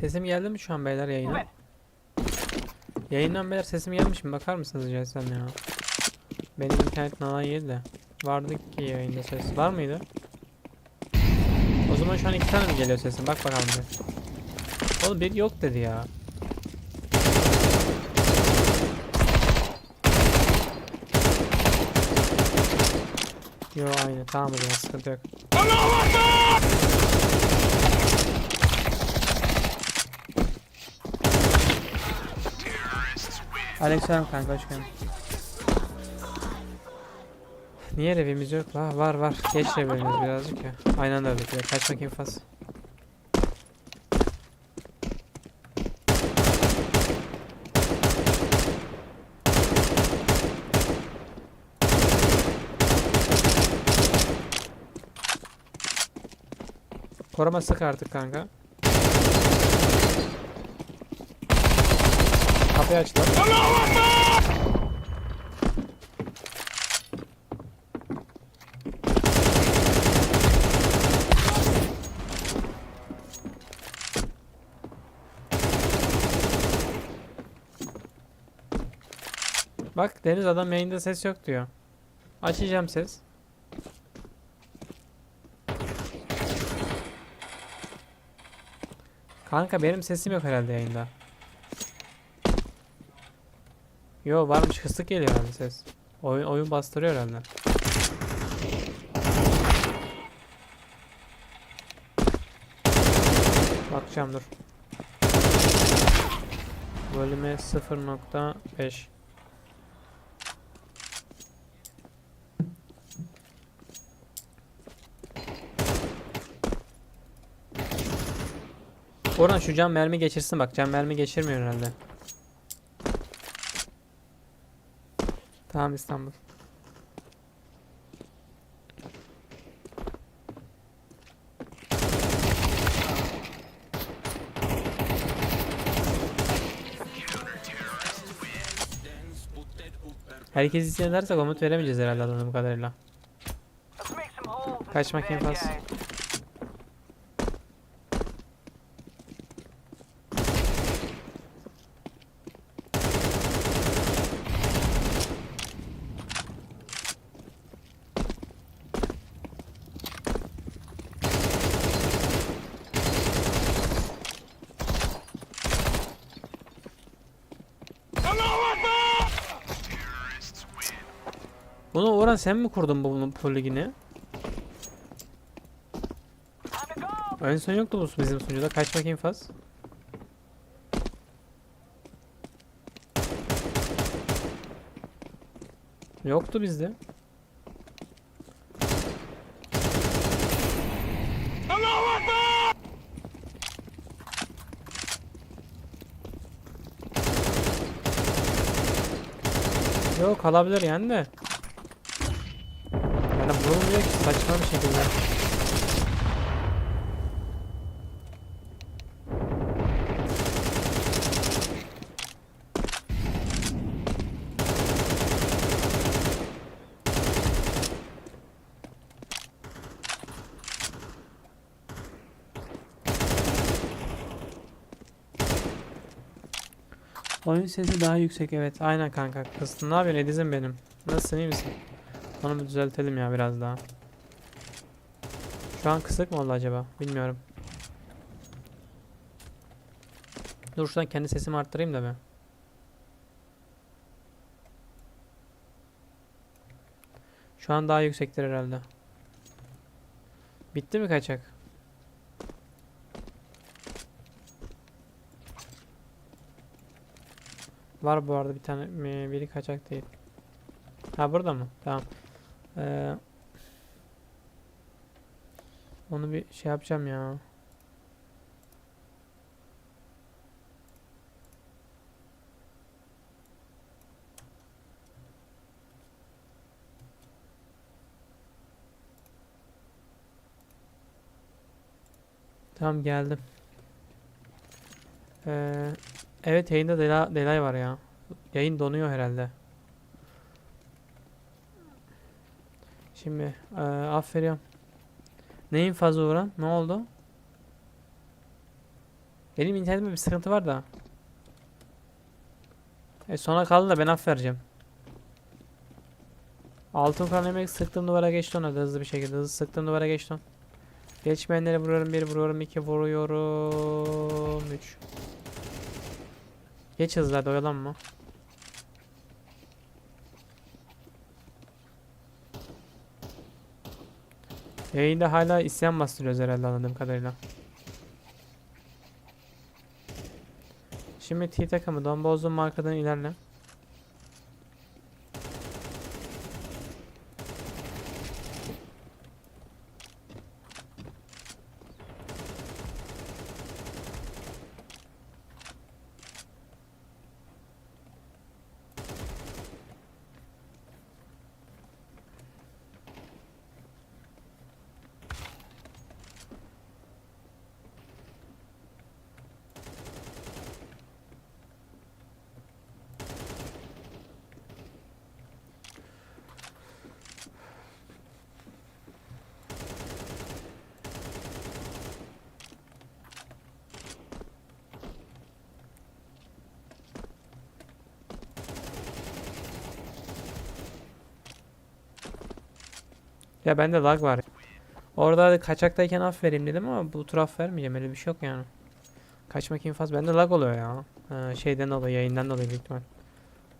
Sesim geldi mi şu an beyler yayına? Yayından beyler sesim gelmiş mi? Bakar mısınız rica etsem ya? Benim internet nalan yedi de. Vardı ki yayında ses. Var mıydı? O zaman şu an iki tane mi geliyor sesim? Bak bakalım bir. Oğlum bir yok dedi ya. Yo aynı tamam o zaman sıkıntı yok. Aleykümselam kanka hoş geldin. Niye revimiz yok la? Var var. Geç revimiz birazcık ya. Aynen anda öldük ya. Kaç bakayım faz. Koruma sık artık kanka. Kapıyı açtılar. Bak Deniz adam yayında ses yok diyor. Açacağım ses. Kanka benim sesim yok herhalde yayında. Yo varmış kısık geliyor herhalde ses. Oyun, oyun bastırıyor herhalde. Bakacağım dur. Volüme 0.5 Oradan şu cam mermi geçirsin bak cam mermi geçirmiyor herhalde. Tamam İstanbul. Herkes isyan ederse komut veremeyeceğiz herhalde anladığım kadarıyla. Kaçmak infaz. Bunu Orhan sen mi kurdun bu poligini? En son yoktu bu bizim sunucuda. Kaç bakayım faz? Yoktu bizde. Yok kalabilir yani de. Vurulmuyor ki saçma bir şekilde. Oyun sesi daha yüksek evet. Aynen kanka. Kıstın ne yapıyorsun Ediz'im benim. Nasılsın iyi misin? Onu bir düzeltelim ya biraz daha. Şu an kısık mı oldu acaba? Bilmiyorum. Dur şuradan kendi sesimi arttırayım da ben. Şu an daha yüksektir herhalde. Bitti mi kaçak? Var bu arada bir tane biri kaçak değil. Ha burada mı? Tamam. Ee, onu bir şey yapacağım ya. Tamam geldim. Ee, evet yayında delay, delay var ya. Yayın donuyor herhalde. Şimdi eee aferin. Neyin fazla uğran? Ne oldu? Benim internetimde bir sıkıntı var da. E sona kaldı da ben af. Altın kan yemek sıktığım duvara geçti ona hızlı bir şekilde. Hızlı sıktığım duvara geçti on. Geçmeyenlere vuruyorum. Bir vuruyorum. iki vuruyorum. Üç. Geç hızlı hadi oyalanma. Yayında hala isyan bastırıyoruz herhalde anladığım kadarıyla. Şimdi T takımı Don Boz'un markadan ilerle. Ya bende lag var. Orada kaçaktayken af vereyim dedim ama bu tur af vermeyeceğim. Öyle bir şey yok yani. Kaçmak infaz. Bende lag oluyor ya. Ha, şeyden dolayı, yayından dolayı büyük ihtimal.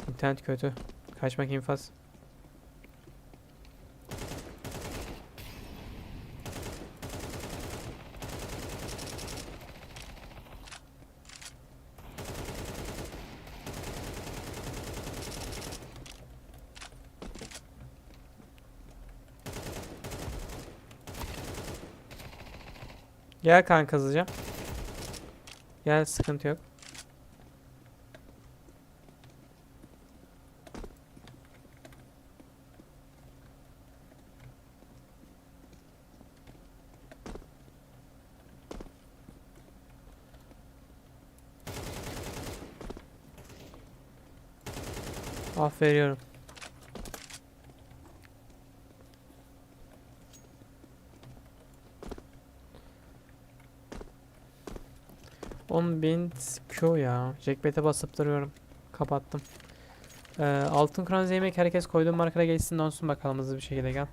İnternet kötü. Kaçmak infaz. Gel kanka hızlıca. Gel sıkıntı yok. Af. On bin Q ya. Jackpot'e basıp duruyorum. Kapattım. Ee, altın kron yemek herkes koyduğum markara geçsin donsun bakalım hızlı bir şekilde gel.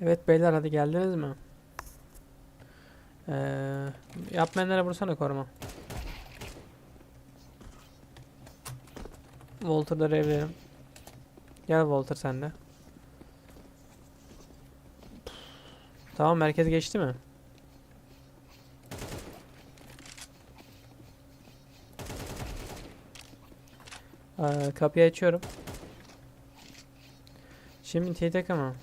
Evet beyler hadi geldiniz mi? Ee, yapmayanlara vursana koruma. Walter'da evlerim. Gel Walter sen de. Tamam merkez geçti mi? Ee, kapıyı açıyorum. Şimdi TTK ama.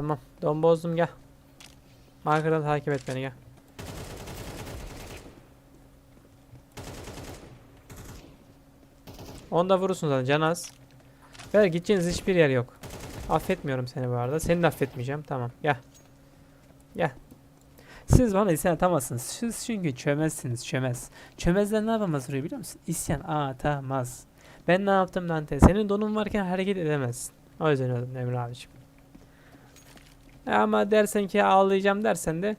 Tamam. Don bozdum gel. Markadan takip et beni gel. Onda vurursun zaten can az. Ver gideceğiniz hiçbir yer yok. Affetmiyorum seni bu arada. Seni de affetmeyeceğim. Tamam gel. Gel. Siz bana isyan atamazsınız. Siz çünkü çömezsiniz çömez. Çömezler ne yapamaz burayı biliyor musun? İsyan atamaz. Ben ne yaptım Dante? Senin donun varken hareket edemezsin. O yüzden öldüm Emre abiciğim. E Ama dersen ki ağlayacağım dersen de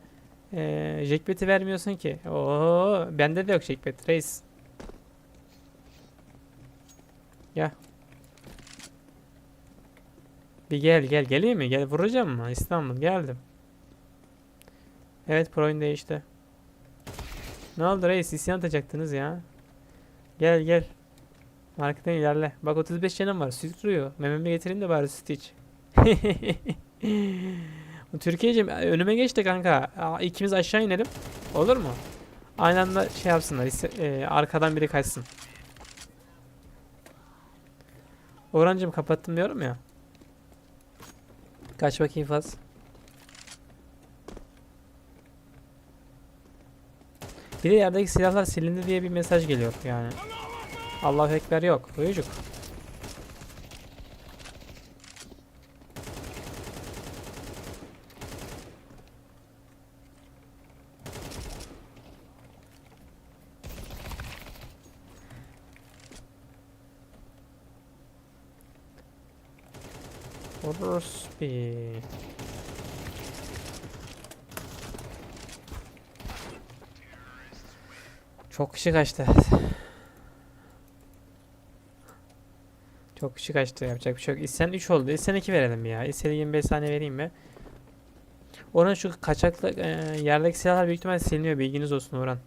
eee jackpot'i vermiyorsun ki. Oo, bende de yok jackpot reis. Gel. Bir gel gel geleyim mi? Gel vuracağım mı? İstanbul geldim. Evet pro'in değişti. Ne oldu reis? İsyan atacaktınız ya. Gel gel. Marketten ilerle. Bak 35 canım var. Süt duruyor. Mememi getireyim de bari süt iç. Türkiye'cim önüme geç de kanka. İkimiz aşağı inelim. Olur mu? Aynı anda şey yapsınlar. e, arkadan biri kaçsın. Orhancığım kapattım diyorum ya. Kaç bakayım faz. Bir de yerdeki silahlar silindi diye bir mesaj geliyor yani. Allahu Ekber yok. Uyucuk. Orospi. Çok kişi kaçtı. Çok kişi kaçtı. Yapacak bir şey yok. İsten 3 oldu. İsten 2 verelim ya. İstedi 25 saniye vereyim mi? Orhan şu kaçaklı e, yerdeki silahlar büyük ihtimal siliniyor. Bilginiz olsun Orhan.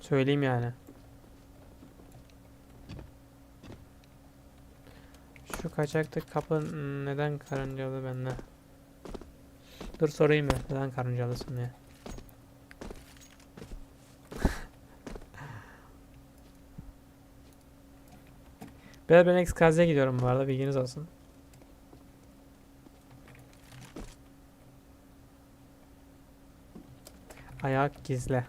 Söyleyeyim yani. Şu kaçaklık kapı hmm, neden karıncalı bende? Dur sorayım ya. Neden karıncalısın diye. Ben ben XKZ'ye gidiyorum bu arada bilginiz olsun. Ayak gizle.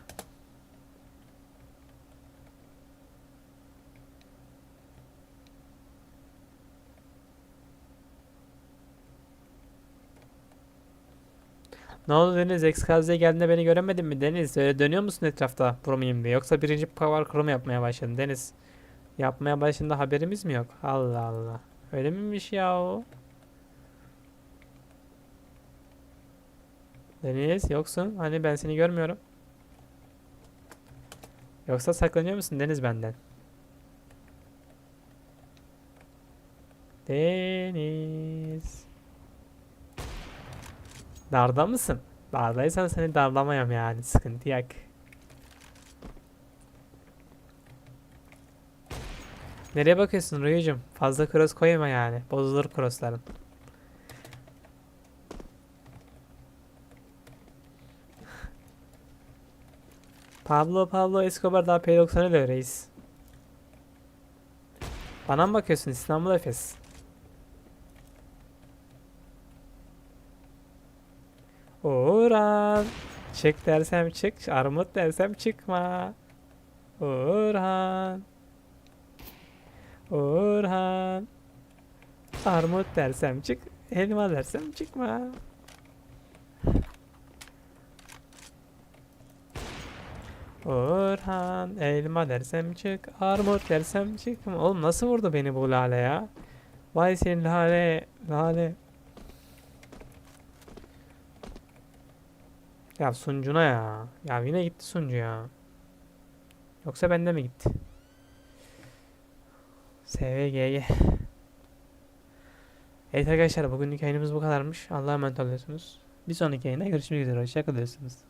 Ne oldu Deniz? XKZ'ye geldiğinde beni göremedin mi Deniz? Öyle dönüyor musun etrafta promayım diye? Yoksa birinci power crew mu yapmaya başladın Deniz? Yapmaya başında haberimiz mi yok? Allah Allah. Öyle miymiş ya o? Deniz yoksun. Hani ben seni görmüyorum. Yoksa saklanıyor musun Deniz benden? Deniz. Darda mısın? Dardaysan seni darlamayam yani. Sıkıntı yok. Nereye bakıyorsun Ruyucum? Fazla cross koyma yani. Bozulur crossların. Pablo Pablo Escobar daha P90 öyle reis. Bana mı bakıyorsun İstanbul Efes? Orhan. Çık dersem çık. Armut dersem çıkma. Orhan. Orhan. Armut dersem çık. Elma dersem çıkma. Orhan elma dersem çık, armut dersem çıkma. Oğlum nasıl vurdu beni bu lale ya? Vay senin lale, lale. Ya sunucuna ya. Ya yine gitti sunucu ya. Yoksa bende mi gitti? SVG'ye. Evet arkadaşlar bugünlük yayınımız bu kadarmış. Allah'a emanet oluyorsunuz. Bir sonraki yayında görüşmek üzere. Hoşçakalıyorsunuz.